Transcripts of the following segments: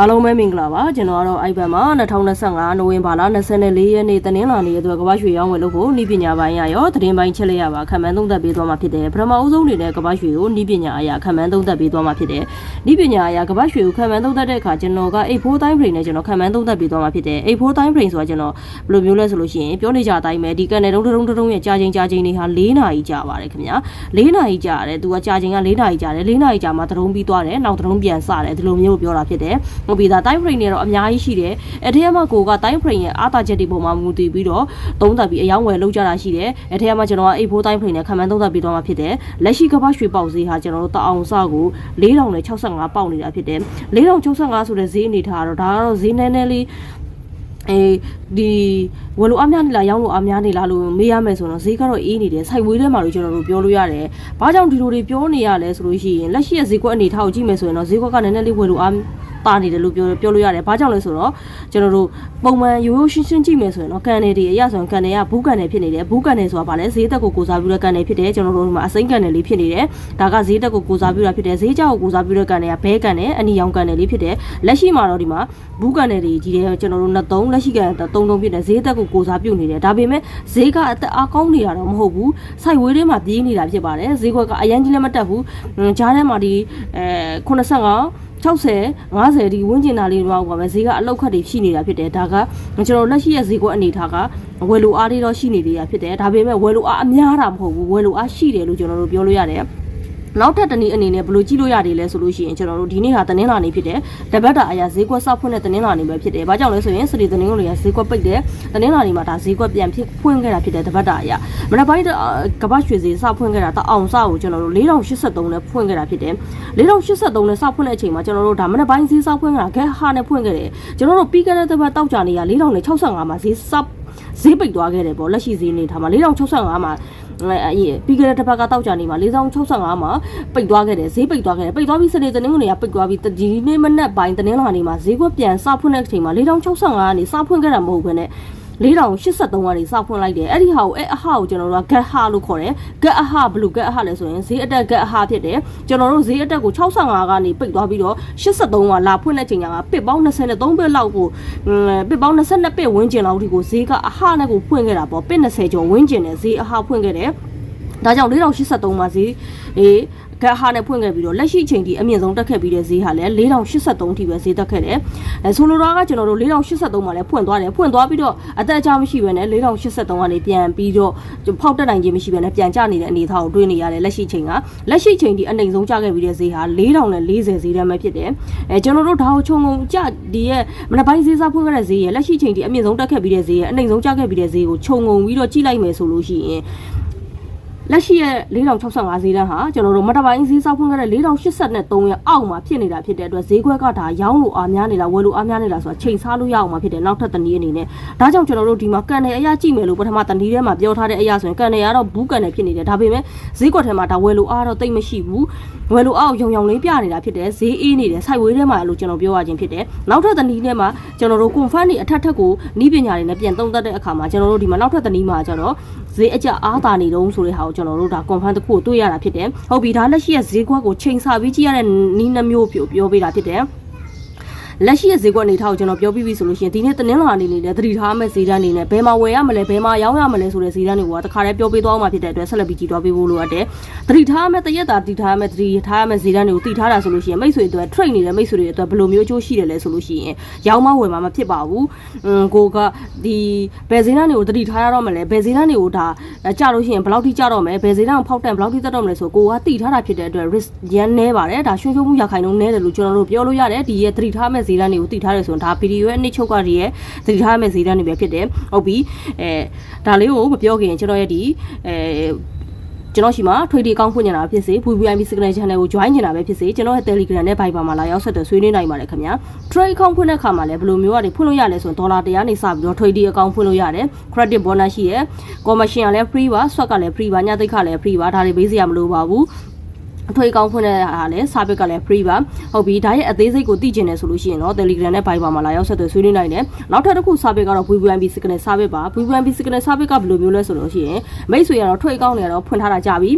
အားလုံးပဲမင်္ဂလာပါကျွန်တော်ကတော့ iPad မှာ2025နိုဝင်ဘာလ24ရက်နေ့တနင်္လာနေ့အတွက်ကမ္ဘာရွှေရောင်းဝယ်လို့ဖို့ဤပညာပိုင်းရရောသတင်းပိုင်းချက်လက်ရပါခံမှန်းသုံးသပ်ပေးသွားမှာဖြစ်တယ်ပထမအဦးဆုံးအနေနဲ့ကမ္ဘာရွှေကိုဤပညာအရာခံမှန်းသုံးသပ်ပေးသွားမှာဖြစ်တယ်ဤပညာအရာကမ္ဘာရွှေကိုခံမှန်းသုံးသပ်တဲ့အခါကျွန်တော်က84 time frame နဲ့ကျွန်တော်ခံမှန်းသုံးသပ်ပေးသွားမှာဖြစ်တယ်84 time frame ဆိုတာကျွန်တော်ဘယ်လိုမျိုးလဲဆိုလို့ရှိရင်ပြောနေကြအတိုင်းပဲဒီကန်နယ်တုံးတုံးတုံးရဲ့ကြာချိန်ကြာချိန်တွေဟာ4နာရီကြာပါတယ်ခင်ဗျာ4နာရီကြာတယ်သူကကြာချိန်က4နာရီကြာတယ်4နာရီကြာမှသတုံးပြီးသွားတယ်နောက်သတုံးပြန်စတယ်ဒီလိုမျိုးပြောတာဖြစ်တယ်ဟုတ်ပြီဒါ time frame တွေတော့အများကြီးရှိတယ်အဲထဲမှာကိုက time frame ရဲ့အားသာချက်တွေပုံမှာမူတည်ပြီးတော့သုံးသပ်ပြီးအယောင်းဝယ်လောက်ကြတာရှိတယ်အဲထဲမှာကျွန်တော်က84 time frame နဲ့ခံမှန်းသုံးသပ်ပြီးတော့မှဖြစ်တယ်လက်ရှိကမ္ဘာရွှေပေါက်ဈေးဟာကျွန်တော်တို့တအောင်စကို4065ပေါက်နေတာဖြစ်တယ်4065ဆိုတဲ့ဈေးအနေထားကတော့ဒါကတော့ဈေးနည်းနည်းလေးအေးဒီဝယ်လို့အများနေလားရောင်းလို့အများနေလားလို့မေးရမယ်ဆိုတော့ဈေးကတော့အေးနေတယ်စိုက်ဝေးထဲမှာလို့ကျွန်တော်တို့ပြောလို့ရတယ်။ဘာကြောင့်ဒီလိုတွေပြောနေရလဲဆိုလို့ရှိရင်လက်ရှိရဲ့ဈေးကွက်အနေထားကိုကြည့်မယ်ဆိုရင်တော့ဈေးကွက်ကနည်းနည်းလေးဝယ်လို့အ တာနေတယ်လို့ပြောပြောလို့ရတယ်။ဘာကြောင့်လဲဆိုတော့ကျွန်တော်တို့ပုံမှန်ရိုးရိုးရှင်းရှင်းကြည့်မယ်ဆိုရင်တော့ကန်နယ်တွေအရဆိုရင်ကန်နယ်ကဘူးကန်နယ်ဖြစ်နေတယ်။ဘူးကန်နယ်ဆိုတာဗာလဲဈေးသက်ကိုကိုစားပြုတဲ့ကန်နယ်ဖြစ်တယ်ကျွန်တော်တို့ဒီမှာအစိမ်းကန်နယ်လေးဖြစ်နေတယ်။ဒါကဈေးသက်ကိုကိုစားပြုတာဖြစ်တယ်။ဈေးကြောက်ကိုကိုစားပြုတဲ့ကန်နယ်ကဘဲကန်နယ်အနီရောင်ကန်နယ်လေးဖြစ်တယ်။လက်ရှိမှာတော့ဒီမှာဘူးကန်နယ်တွေကြီးတယ်ကျွန်တော်တို့နှစ်သုံးလက်ရှိကန်သုံးသုံးဖြစ်တယ်ဈေးသက်ကိုကိုစားပြုနေတယ်။ဒါပေမဲ့ဈေးကအသက်အားကောင်းနေတာတော့မဟုတ်ဘူး။စိုက်ဝေးထဲမှာပြေးနေတာဖြစ်ပါတယ်။ဈေးကွက်ကအရန်ကြီးလည်းမတက်ဘူး။ဂျားထဲမှာဒီအဲ85 60 50ဒီဝန်းကျင်သားလေးတော့ပါပဲဈေးကအလောက်ခတ်တွေရှိနေတာဖြစ်တယ်ဒါကကျွန်တော်လက်ရှိရဲ့ဈေးကွက်အနေထားကဝယ်လိုအားတွေတော့ရှိနေသေးတာဖြစ်တယ်ဒါပေမဲ့ဝယ်လိုအားအများတာမဟုတ်ဘူးဝယ်လိုအားရှိတယ်လို့ကျွန်တော်တို့ပြောလို့ရတယ် နောက်ထပ်တနည်းအနေနဲ့ဘယ်လိုကြည့်လို့ရတယ်လဲဆိုလို့ရှိရင်ကျွန်တော်တို့ဒီနေ့ဟာတနင်္လာနေ့ဖြစ်တယ်တပတ်တာအရာဈေးကွက်စောက်ဖွင့်တဲ့တနင်္လာနေ့ပဲဖြစ်တယ်။ဘာကြောင့်လဲဆိုရင်စတီတနင်္ဂနွေကဈေးကွက်ပိတ်တယ်။တနင်္လာနေ့မှာဒါဈေးကွက်ပြန်ဖြစ်ဖွင့်ခဲ့တာဖြစ်တယ်တပတ်တာအရာ။မနက်ပိုင်းကပတ်ရွှေဈေးစောက်ဖွင့်ခဲ့တာတအောင်စကိုကျွန်တော်တို့4083နဲ့ဖွင့်ခဲ့တာဖြစ်တယ်။4083နဲ့စောက်ဖွင့်တဲ့အချိန်မှာကျွန်တော်တို့ဒါမနက်ပိုင်းဈေးစောက်ဖွင့်ခဲ့တာဂက်ဟာနဲ့ဖွင့်ခဲ့တယ်။ကျွန်တော်တို့ပြီးခဲ့တဲ့တပတ်တောက်ကြနေရ4065မှာဈေးစောက်ဈေးပိတ်သွားခဲ့တယ်ပေါ့လက်ရှိဈေးနေထားမှာ4065မှာအဲ ပြီးခဲ့တဲ့တစ်ပတ်ကတောက်ကြနေမှာ4065မှာပိတ်သွားခဲ့တယ်ဈေးပိတ်သွားခဲ့တယ်ပိတ်သွားပြီးစနေတနင်္ဂနွေကပိတ်သွားပြီးဒီနေ့မနက်ပိုင်းတနင်္လာနေ့မှာဈေးကွက်ပြန်စဖွင့်တဲ့အချိန်မှာ4065ကနေစဖွင့်ခဲ့တာမဟုတ်ဘဲနဲ့ 4083ကနေစဖွင့်လိုက်တယ်အဲ့ဒီဟာကိုအဲ့အဟာကိုကျွန်တော်တို့က get ဟာလို့ခေါ်တယ် get အဟာဘယ်လို get အဟာလဲဆိုရင်ဈေးအတက် get အဟာဖြစ်တယ်ကျွန်တော်တို့ဈေးအတက်ကို65ကနေပိတ်သွားပြီးတော့83ကလာဖွင့်တဲ့ချိန်ကပစ်ပေါင်း23ပစ်လောက်ကိုပစ်ပေါင်း22ပစ်ဝန်းကျင်လောက်ဒီကိုဈေးကအဟာနဲ့ကိုဖွင့်ခဲ့တာပေါ့ပစ်20ကျော်ဝန်းကျင်နဲ့ဈေးအဟာဖွင့်ခဲ့တယ်ဒါကြောင့်4083မှာဈေးအေး ကက်ဟာနဲ့ဖွင့်ခဲ့ပြီးတော့လက်ရှိချိန်ထိအမြင့်ဆုံးတက်ခဲ့ပြီးတဲ့ဈေးဟာလည်း4083ထိပဲဈေးတက်ခဲ့တယ်။အဲဆိုလိုတာကကျွန်တော်တို့4083မှာလည်းဖွင့်သွားတယ်။ဖွင့်သွားပြီးတော့အသက်အကျမရှိဘဲနဲ့4083ကနေပြန်ပြီးတော့ဖောက်တက်နိုင်ခြင်းမရှိဘဲနဲ့ပြန်ကျနေတဲ့အနေအထားကိုတွေ့နေရတယ်လက်ရှိချိန်ကလက်ရှိချိန်ထိအနိုင်ဆုံးကျခဲ့ပြီးတဲ့ဈေးဟာ4040ဈေးတန်းပဲဖြစ်တယ်။အဲကျွန်တော်တို့ဒါကိုခြုံငုံကြဒီရဲ့မနက်ပိုင်းဈေးစားဖွင့်ခဲ့တဲ့ဈေးရဲ့လက်ရှိချိန်ထိအမြင့်ဆုံးတက်ခဲ့ပြီးတဲ့ဈေးရဲ့အနိုင်ဆုံးကျခဲ့ပြီးတဲ့ဈေးကိုခြုံငုံပြီးတော့ကြည့်လိုက်မယ်ဆိုလို့ရှိရင် လက်ရှိရဲ့4065ဈေးတန်းဟာကျွန်တော်တို့မတပိုင်းဈေးစောက်ဖွင့်ခဲ့တဲ့4083ရဲ့အောက်မှာဖြစ်နေတာဖြစ်တဲ့အတွက်ဈေးကွက်ကဒါရောင်းလို့အားများနေတာဝယ်လို့အားများနေတာဆိုတာချိန်စားလို့ရအောင်မှာဖြစ်တယ်နောက်ထပ်တနည်းအနေနဲ့ဒါကြောင့်ကျွန်တော်တို့ဒီမှာကန်နယ်အရာကြည့်မယ်လို့ပထမတနည်းထဲမှာပြောထားတဲ့အရာဆိုရင်ကန်နယ်ကတော့ဘူးကန်နယ်ဖြစ်နေတယ်ဒါပေမဲ့ဈေးကွက်ထဲမှာဒါဝယ်လို့အားတော့တိတ်မရှိဘူးဝယ်လို့အားရောင်ရောင်လေးပြနေတာဖြစ်တယ်ဈေးအေးနေတယ်စိုက်ဝေးထဲမှာလို့ကျွန်တော်ပြောရခြင်းဖြစ်တယ်နောက်ထပ်တနည်းထဲမှာကျွန်တော်တို့ confirm နေအထက်ထက်ကိုနီးပညာတွေနဲ့ပြန်သုံးသပ်တဲ့အခါမှာကျွန်တော်တို့ဒီမှာနောက်ထပ်တနည်းမှာကျတော့ ဈေးအကျအားတာနေတုံးဆိုတဲ့ဟာကိုကျွန်တော်တို့ဒါ confirm တစ်ခုကိုတွေ့ရတာဖြစ်တယ်ဟုတ်ပြီဒါလက်ရှိရဲ့ဈေးကွက်ကိုချိန်ဆပြီးကြည့်ရတဲ့နီးနှမျိုးပြောပြောပေးတာဖြစ်တယ် လက်ရှိရဲ့ဈေးကွက်အနေထားကိုကျွန်တော်ပြောပြပြီဆိုလို့ရှိရင်ဒီနေ့တနင်္လာနေ့နေနဲ့သတိထားမဲ့ဈေးတန်းနေနဲ့ဘယ်မှာဝယ်ရမလဲဘယ်မှာရောင်းရမလဲဆိုတဲ့ဈေးတန်းတွေကတခါတည်းပြောပေးသွားမှာဖြစ်တဲ့အတွက်ဆက်လက်ပြီးကြည့်သွားပေးဖို့လိုအပ်တယ်သတိထားမဲ့တရက်တာသတိထားမဲ့သတိထားမဲ့ဈေးတန်းတွေကိုသိထားတာဆိုလို့ရှိရင်မိတ်ဆွေတွေအတွက် trade နေတဲ့မိတ်ဆွေတွေအတွက်ဘယ်လိုမျိုးအကျိုးရှိတယ်လဲဆိုလို့ရှိရင်ရောင်းမဝယ်မှာမဖြစ်ပါဘူးอืมကိုကဒီဘယ်ဈေးတန်းတွေကိုသတိထားရတော့မလဲဘယ်ဈေးတန်းတွေကိုဒါကြလို့ရှိရင်ဘယ်လောက်ထိကြတော့မလဲဘယ်ဈေးတန်းကိုဖောက်တန်ဘယ်လောက်ထိတက်တော့မလဲဆိုကိုကသိထားတာဖြစ်တဲ့အတွက် risk ရန်နေပါတယ်ဒါရှုံးရှုံးမှုရခိုင်နှုန်းနဲတယ်လို့ကျွန်တော်တို့ပြောလို့ရတယ်ဒီရဲ့သတိထားမဲ့ဈေးတန်းတွေကိုသိထားတယ်ဆိုရင်ဒါဗီဒီယိုရဲ့အနစ်ချုပ်ကတည်းရဲ့သတိထားမဲ့ဈေးတန်းတွေပဲဖြစ်တယ်ဟုတ်ပြီအဲဒါလေးကိုမပြောခင်ကျွန်တော်ရဲ့ဒီအဲကျွန်တော်ရှိမှာထွေတီအကောင့်ဖွင့်နေတာဖြစ်စေ VVIP Signal Channel ကို join နေတာပဲဖြစ်စေကျွန်တော်ရဲ့ Telegram နဲ့ Viber မှာလာရောက်ဆက်သွယ်ဆွေးနွေးနိုင်ပါတယ်ခင်ဗျာ Trade account ဖွင့်တဲ့အခါမှာလည်းဘယ်လိုမျိုးကနေဖွင့်လို့ရလဲဆိုရင်ဒေါ်လာ100နေစပြီးတော့ Trade account ဖွင့်လို့ရတယ် Credit bonus ရှိရယ် Commission ကလည်း free ပါ Swap ကလည်း free ပါညသိခလည်း free ပါဒါတွေပေးစရာမလိုပါဘူး အထွေကောင်းဖွင့်တဲ့ဟာလည်း service ကလည်း free ပါဟုတ်ပြီဒါရဲ့အသေးစိတ်ကိုသိချင်တယ်ဆိုလို့ရှိရင်တော့ Telegram နဲ့ Viber မှာလာရောက်ဆက်သွယ်ဆွေးနွေးနိုင်တယ်နောက်ထပ်တစ်ခု service ကတော့ VVIP Signal service ပါ VVIP Signal service ကဘယ်လိုမျိုးလဲဆိုလို့ရှိရင်မိတ်ဆွေကတော့ထွေကောင်းနေတော့ဖွင့်ထားတာကြပြီ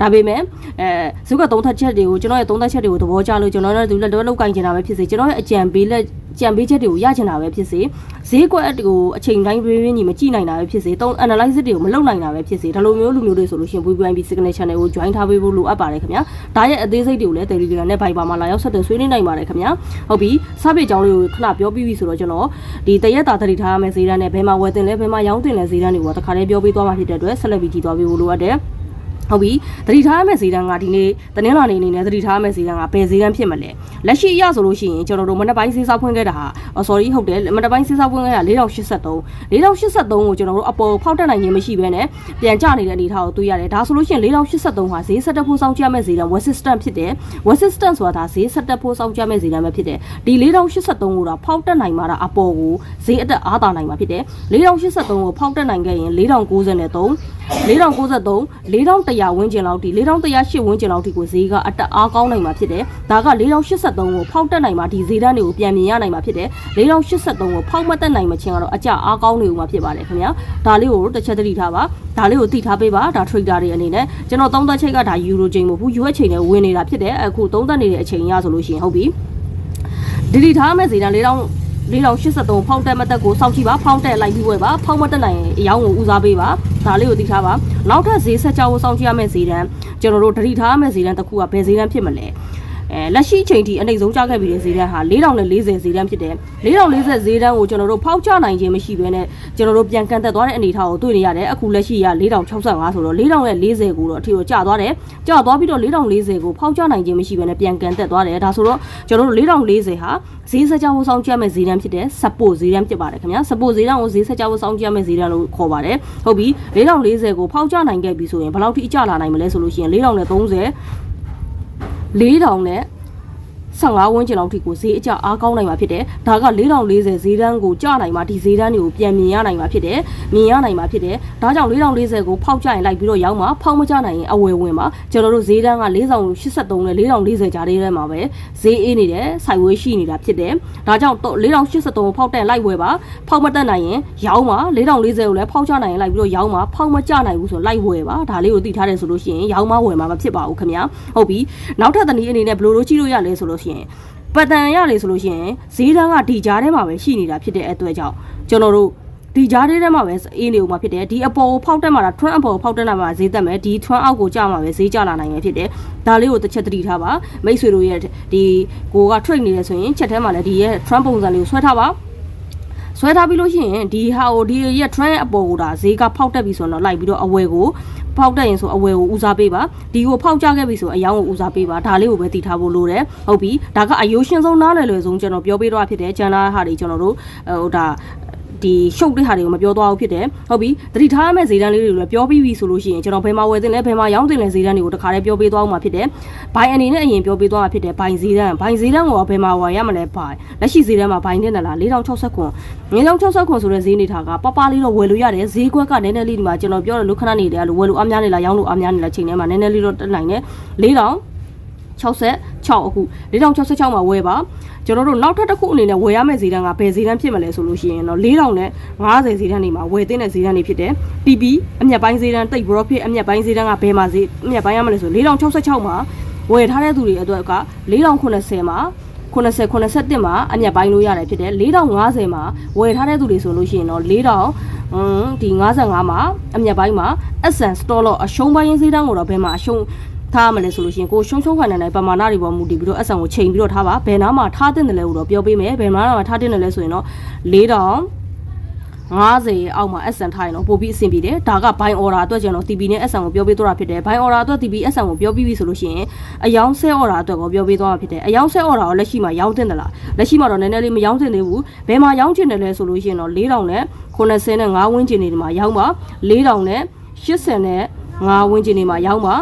ဒါပေမဲ့အဲဇုကသုံးသက်ချက်တွေကိုကျွန်တော်ရဲ့သုံးသက်ချက်တွေကိုသဘောကျလို့ကျွန်တော်တို့လက်တော့လောက်ကင်ကျင်တာပဲဖြစ်စေကျွန်တော်ရဲ့အကြံပေးလက် ကြံပေးချက်တွေကိုရချင်တာပဲဖြစ်စေဈေးကွက်ကိုအချိန်တိုင်းပြင်းပြင်းကြီးမကြည့်နိုင်တာပဲဖြစ်စေတုံး analysis တွေကိုမလုပ်နိုင်တာပဲဖြစ်စေဒါလိုမျိုးလူမျိုးတွေဆိုလို့ရှိရင် VVIP Signal Channel ကို join ထားပေးဖို့လိုအပ်ပါတယ်ခင်ဗျာဒါရဲ့အသေးစိတ်တွေကိုလည်း Telegram နဲ့ Viber မှာလာရောက်ဆက်သွယ်ဆွေးနွေးနိုင်ပါတယ်ခင်ဗျာဟုတ်ပြီစပစ်ကြောင်းလေးကိုခဏပြောပြီးပြီဆိုတော့ကျွန်တော်ဒီတရက်တာတတိထားရမယ့်ဈေးတန်းနဲ့ဘယ်မှာဝယ်တင်လဲဘယ်မှာရောင်းတင်လဲဈေးတန်းတွေကိုတခါတည်းပြောပေးသွားမှာဖြစ်တဲ့အတွက်ဆက်လက်ပြီးကြည့်သွားပေးဖို့လိုအပ်တယ် ဟုတ်ပြီသတိထားရမယ့်ဈေးတန်းကဒီနေ့တနင်္လာနေ့အနေနဲ့သတိထားရမယ့်ဈေးတန်းကဘယ်ဈေးတန်းဖြစ်မလဲလက်ရှိအရဆိုလို့ရှိရင်ကျွန်တော်တို့မနက်ပိုင်းဈေးဆောက်ဖွင့်ခဲ့တာဟာအော် sorry ဟုတ်တယ်မနက်ပိုင်းဈေးဆောက်ဖွင့်ခဲ့တာ4083 4083ကိုကျွန်တော်တို့အပေါ်ဖောက်တက်နိုင်ခြင်းမရှိဘဲနဲ့ပြန်ကျနေတဲ့အနေအထားကိုတွေ့ရတယ်ဒါဆိုလို့ရှိရင်4083ဟာဈေးဆက်တက်ဖို့စောင့်ကြမယ့်ဈေးတန်း resistance ဖြစ်တယ် resistance ဆိုတာဒါဈေးဆက်တက်ဖို့စောင့်ကြမယ့်ဈေးတန်းပဲဖြစ်တယ်ဒီ4083ကိုတော့ဖောက်တက်နိုင်မှာဒါအပေါ်ကိုဈေးအတက်အားသာနိုင်မှာဖြစ်တယ်4083ကိုဖောက်တက်နိုင်ခဲ့ရင်4093 4093 4100ဝန်းကျင်လောက်ထိ4108ဝန်းကျင်လောက်ထိကိုဈေးကအတက်အားကောင်းနိုင်မှာဖြစ်တယ်။ဒါက4083ကိုဖောက်တက်နိုင်မှာဒီဈေးတန်းတွေကိုပြန်မြင်ရနိုင်မှာဖြစ်တယ်။4083ကိုဖောက်မတက်နိုင်မချင်းကတော့အကျအားကောင်းနေဦးမှာဖြစ်ပါတယ်ခင်ဗျာ။ဒါလေးကိုတစ်ချက်သတိထားပါ။ဒါလေးကိုသိထားပေးပါ။ဒါ trader တွေအနေနဲ့ကျွန်တော်သုံးသက်ချိတ်ကဒါ euro ချိန်မဟုတ်ဘူး။ US ချိန်နဲ့ဝင်နေတာဖြစ်တယ်။အခုသုံးသက်နေတဲ့အချိန်ရဆိုလို့ရှိရင်ဟုတ်ပြီ။ဒီဒီထားမဲ့ဈေးတန်း4000 4083ဖောင်းတက်မတက်ကိုစောင့်ကြည့်ပါဖောင်းတက်လိုက်ပြီးဝယ်ပါဖောင်းမတက်နိုင်ရင်အယောင်းကိုဦးစားပေးပါဒါလေးကိုသိထားပါနောက်ထပ်ဈေးဆက်ကြောကိုစောင့်ကြည့်ရမယ့်ဈေးတန်းကျွန်တော်တို့တတိထားရမယ့်ဈေးတန်းတစ်ခုကဘယ်ဈေးတန်းဖြစ်မလဲ အဲလက်ရှိချိန်ထိအနှိမ့်ဆုံးကြခဲ့ပြီးတဲ့ဈေးတန်းဟာ4040ဈေးတန်းဖြစ်တယ်4040ဈေးတန်းကိုကျွန်တော်တို့ဖောက်ချနိုင်ခြင်းမရှိဘဲနဲ့ကျွန်တော်တို့ပြန်ကန်တက်သွားတဲ့အနေအထားကိုတွေ့နေရတယ်အခုလက်ရှိက4065ဆိုတော့4040ကိုတော့အထီကိုကျသွားတယ်ကျသွားပြီးတော့4040ကိုဖောက်ချနိုင်ခြင်းမရှိဘဲနဲ့ပြန်ကန်တက်သွားတယ်ဒါဆိုတော့ကျွန်တော်တို့4040ဟာဈေးဆက်ကြောဖို့စောင့်ကြည့်ရမယ့်ဈေးတန်းဖြစ်တယ် support ဈေးတန်းဖြစ်ပါတယ်ခင်ဗျာ support ဈေးတန်းကိုဈေးဆက်ကြောဖို့စောင့်ကြည့်ရမယ့်ဈေးတန်းလို့ခေါ်ပါတယ်ဟုတ်ပြီ4040ကိုဖောက်ချနိုင်ခဲ့ပြီဆိုရင်ဘယ်လောက်ထိအကျလာနိုင်မလဲဆိုလို့ရှိရင်4030 4000နဲ့ 15ဝန်းကျင်လောက်ထိကိုဈေးအကျအားကောင်းနိုင်မှာဖြစ်တယ်။ဒါက4040ဈေးတန်းကိုကျနိုင်မှာဒီဈေးတန်းတွေကိုပြန်မြင်ရနိုင်မှာဖြစ်တယ်။မြင်ရနိုင်မှာဖြစ်တယ်။ဒါကြောင့်4040ကိုဖောက်ကြရင်လိုက်ပြီးတော့ရောက်မှာဖောက်မကြနိုင်ရင်အဝယ်ဝင်ပါ။ကျွန်တော်တို့ဈေးတန်းက4083နဲ့4040ကြားထဲမှာပဲဈေးအေးနေတယ်။စိုက်ဝဲရှိနေတာဖြစ်တယ်။ဒါကြောင့်4083ကိုဖောက်တဲ့လိုက်ဝယ်ပါ။ဖောက်မတက်နိုင်ရင်ရောက်မှာ4040ကိုလည်းဖောက်ကြနိုင်ရင်လိုက်ပြီးတော့ရောက်မှာဖောက်မကြနိုင်ဘူးဆိုတော့လိုက်ဝယ်ပါ။ဒါလေးကိုသိထားတယ်ဆိုလို့ရှိရင်ရောက်မှာဝယ်မှာမဖြစ်ပါဘူးခင်ဗျာ။ဟုတ်ပြီ။နောက်ထပ်တနည်းအနေနဲ့ဘယ်လိုလုပ်ကြည့်လို့ရလဲဆိုလို့ရှိရင်ပတ်တန်ရလေဆိုလို့ရှိရင်ဈေးတန်းကဒီကြားထဲမှာပဲရှိနေတာဖြစ်တဲ့အတွက်ကြောင့်ကျွန်တော်တို့ဒီကြားထဲထဲမှာပဲအေးနေဦးမှာဖြစ်တယ်ဒီအပေါ်ကိုဖောက်တက်မှာထွန်းအပေါ်ကိုဖောက်တက်လာမှာဈေးတက်မယ်ဒီထွန်းအောက်ကိုကျမှာပဲဈေးကျလာနိုင်မယ်ဖြစ်တယ်ဒါလေးကိုတစ်ချက်သတိထားပါမိတ်ဆွေတို့ရဲ့ဒီကိုက trade နေတယ်ဆိုရင်ချက်ထဲမှာလည်းဒီရဲ့ trend ပုံစံလေးကိုဆွဲထားပါဆွဲထားပြီးလို့ရှိရင်ဒီဟာကိုဒီရဲ့ trend အပေါ်ကိုဒါဈေးကဖောက်တက်ပြီဆိုတော့လိုက်ပြီးတော့အဝယ်ကို ဖောက်တက်ရင်ဆိုအဝယ်ကိုဦးစားပေးပါဒီကိုဖောက်ကြခဲ့ပြီဆိုအယောင်းကိုဦးစားပေးပါဒါလေးကိုပဲတည်ထားဖို့လိုတယ်ဟုတ်ပြီဒါကအယိုးရှင်းဆုံးနားလည်လွယ်ဆုံးကျွန်တော်ပြောပေးတော့ဖြစ်တယ်ကျန်တာဟာတွေကျွန်တော်တို့ဟိုဒါ ဒီရှုပ်တဲ့ဟာတွေကိုမပြောသွားဘူးဖြစ်တယ်ဟုတ်ပြီတတိထားရမယ့်ဈေးတန်းလေးတွေကိုလည်းပြောပြီးပြီဆိုလို့ရှိရင်ကျွန်တော်ဘယ်မှာဝယ်တင်လဲဘယ်မှာရောင်းတင်လဲဈေးတန်းတွေကိုတခါတည်းပြောပေးသွားအောင်မှာဖြစ်တယ်ဘိုင်အနေနဲ့အရင်ပြောပေးသွားမှာဖြစ်တယ်ဘိုင်ဈေးတန်းဘိုင်ဈေးတန်းကိုဘယ်မှာဝယ်ရမလဲဘိုင်လက်ရှိဈေးတန်းမှာဘိုင်နဲ့လား4060ခွန်4060ခွန်ဆိုတဲ့ဈေးနေထားကပပလေးတော့ဝယ်လို့ရတယ်ဈေးကွက်ကနည်းနည်းလေးဒီမှာကျွန်တော်ပြောတယ်လို့ခဏနေတယ်လို့ဝယ်လို့အများနေလားရောင်းလို့အများနေလားချိန်ထဲမှာနည်းနည်းလေးတော့တက်နိုင်တယ်4000 66အခု4066မှာဝယ်ပါကျွန်တော်တို့နောက်ထပ်တစ်ခုအနေနဲ့ဝယ်ရမယ့်ဈေးတန်းကဘယ်ဈေးတန်းဖြစ်မလဲဆိုလို့ရှိရင်တော့4000နဲ့50ဈေးတန်းတွေမှာဝယ်သင့်တဲ့ဈေးတန်းတွေဖြစ်တယ် PP အမျက်ပိုင်းဈေးတန်းတိတ် profit အမျက်ပိုင်းဈေးတန်းကဘယ်မှာဈေးအမျက်ပိုင်းရမလဲဆို4066မှာဝယ်ထားတဲ့သူတွေအတွက်က4090မှာ90 91မှာအမျက်ပိုင်းလို့ရတယ်ဖြစ်တယ်4050မှာဝယ်ထားတဲ့သူတွေဆိုလို့ရှိရင်တော့4000อืมဒီ55မှာအမျက်ပိုင်းမှာ Essence Store လို့အရှုံးပိုင်းဈေးတန်းကိုတော့ဘယ်မှာအရှုံး ထားမလဲဆိုလို့ရှိရင်ကိုရှုံးရှုံးခံနိုင်တဲ့ပမာဏတွေပေါ်မူတည်ပြီးတော့အဆန်ကိုချိန်ပြီးတော့ထားပါဘယ်နားမှာထားတင်တယ်လဲကိုတော့ပြောပေးမယ်ဘယ်နားမှာထားတင်တယ်လဲဆိုရင်တော့4000 50အောက်မှာ SN ထားရင်တော့ပို့ပြီးအဆင်ပြေတယ်ဒါက buy order အတွက်ကျွန်တော် TB နဲ့ SN ကိုပြောပေးသွားတာဖြစ်တယ် buy order အတွက် TB SN ကိုပြောပြီးပြီဆိုလို့ရှိရင်အယောင်း sell order အတွက်ကိုပြောပေးသွားတာဖြစ်တယ်အယောင်း sell order ကိုလက်ရှိမှာရောင်းတင်တယ်လားလက်ရှိမှာတော့နည်းနည်းလေးမရောင်းတင်သေးဘူးဘယ်မှာရောင်းချင်တယ်လဲဆိုလို့ရှိရင်တော့4000နဲ့90နဲ့5ဝန်းကျင်နေဒီမှာရောင်းပါ4000နဲ့80နဲ့5ဝန်းကျင်နေမှာရောင်းပါ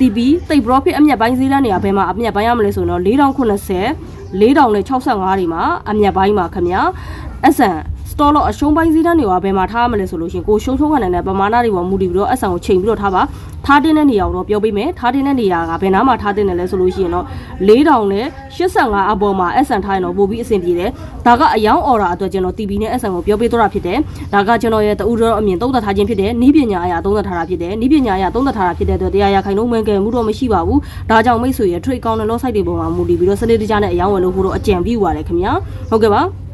TB တိတ် profit အမြတ်ပိုင်းဈေးတန်းတွေကဘယ်မှာအမြတ်ပိုင်းရမလဲဆိုတော့4090 4065တွေမှာအမြတ်ပိုင်းမှာခင်ဗျာ SN တော်လို့အရှုံးပိုင်းစည်းတန်းတွေကဘယ်မှာထားရမလဲဆိုလို့ရှိရင်ကိုရှုံးရှုံးခံနိုင်တဲ့ပမာဏတွေပေါ်မူတည်ပြီးတော့အဆန်ကိုချိန်ပြီးတော့ထားပါထားတဲ့နေရာကိုတော့ပြောပေးမယ်ထားတဲ့နေရာကဘယ်နားမှာထားတဲ့လဲဆိုလို့ရှိရင်တော့4000နဲ့85အပေါ်မှာအဆန်ထားရင်တော့ပို့ပြီးအဆင်ပြေတယ်ဒါကအယောင်အော်ရာအတွက်ကျွန်တော် TV နဲ့အဆန်ကိုပြောပေးတော့တာဖြစ်တယ်ဒါကကျွန်တော်ရဲ့တူတော်အမြင်သုံးသပ်ထားခြင်းဖြစ်တယ်နီးပညာအရာသုံးသပ်ထားတာဖြစ်တယ်နီးပညာအရာသုံးသပ်ထားတာဖြစ်တဲ့အတွက်တရားရခိုင်လုံးမှန်ကန်မှုတော့မရှိပါဘူးဒါကြောင့်မိတ်ဆွေရဲ့ trade account နဲ့ loss site တွေပေါ်မှာမူတည်ပြီးတော့စနစ်တကျနဲ့အယောင်ဝယ်လို့ဖို့တော့အကြံပြုပါတယ်ခင်ဗျာဟုတ်ကဲ့ပါ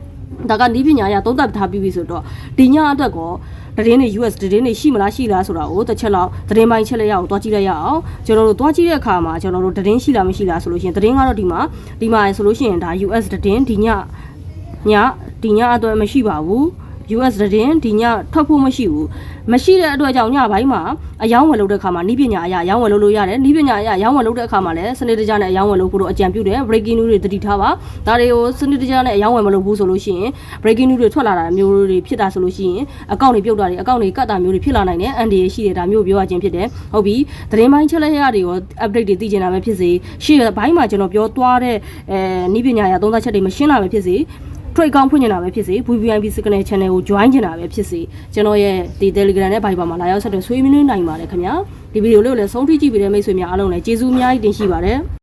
ဒါကနီးပညာအရသုံးသပ်ထားပြီးပြီဆိုတော့ဒီညအတွက်ကောသတင်းတွေ US သတင်းတွေရှိမလားရှိလားဆိုတာကိုတစ်ချက်လောက်သတင်းပိုင်းချက်လက်ရအောင်တွားကြည့်လိုက်ရအောင်ကျွန်တော်တို့တွားကြည့်တဲ့အခါမှာကျွန်တော်တို့သတင်းရှိလားမရှိလားဆိုလို့ရှိရင်သတင်းကတော့ဒီမှာဒီမှာဆိုလို့ရှိရင်ဒါ US သတင်းဒီညညဒီညအတွက်မရှိပါဘူး US သတင်းဒီညထွက်ဖို့မရှိဘူး မရှိတဲ့အတွက်ကြောင့်ညပိုင်းမှာအယောင်းဝယ်လုပ်တဲ့အခါမှာနီးပညာအရာအယောင်းဝယ်လုပ်လို့ရတယ်နီးပညာအရာအယောင်းဝယ်လုပ်တဲ့အခါမှာလည်းစနစ်တကျနဲ့အယောင်းဝယ်လုပ်ဖို့တော့အကြံပြုတယ် breaking news တွေတတိထားပါဒါတွေကိုစနစ်တကျနဲ့အယောင်းဝယ်မလုပ်ဘူးဆိုလို့ရှိရင် breaking news တွေထွက်လာတာမျိုးတွေဖြစ်တာဆိုလို့ရှိရင်အကောင့်တွေပြုတ်တာတွေအကောင့်တွေကတ်တာမျိုးတွေဖြစ်လာနိုင်တယ်အန်ဒီရရှိတယ်ဒါမျိုးပြောရခြင်းဖြစ်တယ်ဟုတ်ပြီသတင်းပိုင်းချက်လက်ရတွေကို update တွေသိချင်တာပဲဖြစ်စေရှေ့ဘိုင်းမှာကျွန်တော်ပြောသွားတဲ့အဲနီးပညာအရာသုံးသပ်ချက်တွေမရှင်းတာပဲဖြစ်စေ trade account ဖွင့်နေတာပဲဖြစ်စေ VVIP signal channel ကို join ချင်တာပဲဖြစ်စေကျွန်တော်ရဲ့ဒီ Telegram နဲ့ Viber မှာလာရောက်ဆက်တဲ့ဆွေးနွေးနိုင်ပါတယ်ခင်ဗျာဒီဗီဒီယိုလေးကိုလည်းဆုံးထိကြည့်ပြီးတဲ့မိတ်ဆွေများအားလုံးလည်းကျေးဇူးအများကြီးတင်ရှိပါတယ်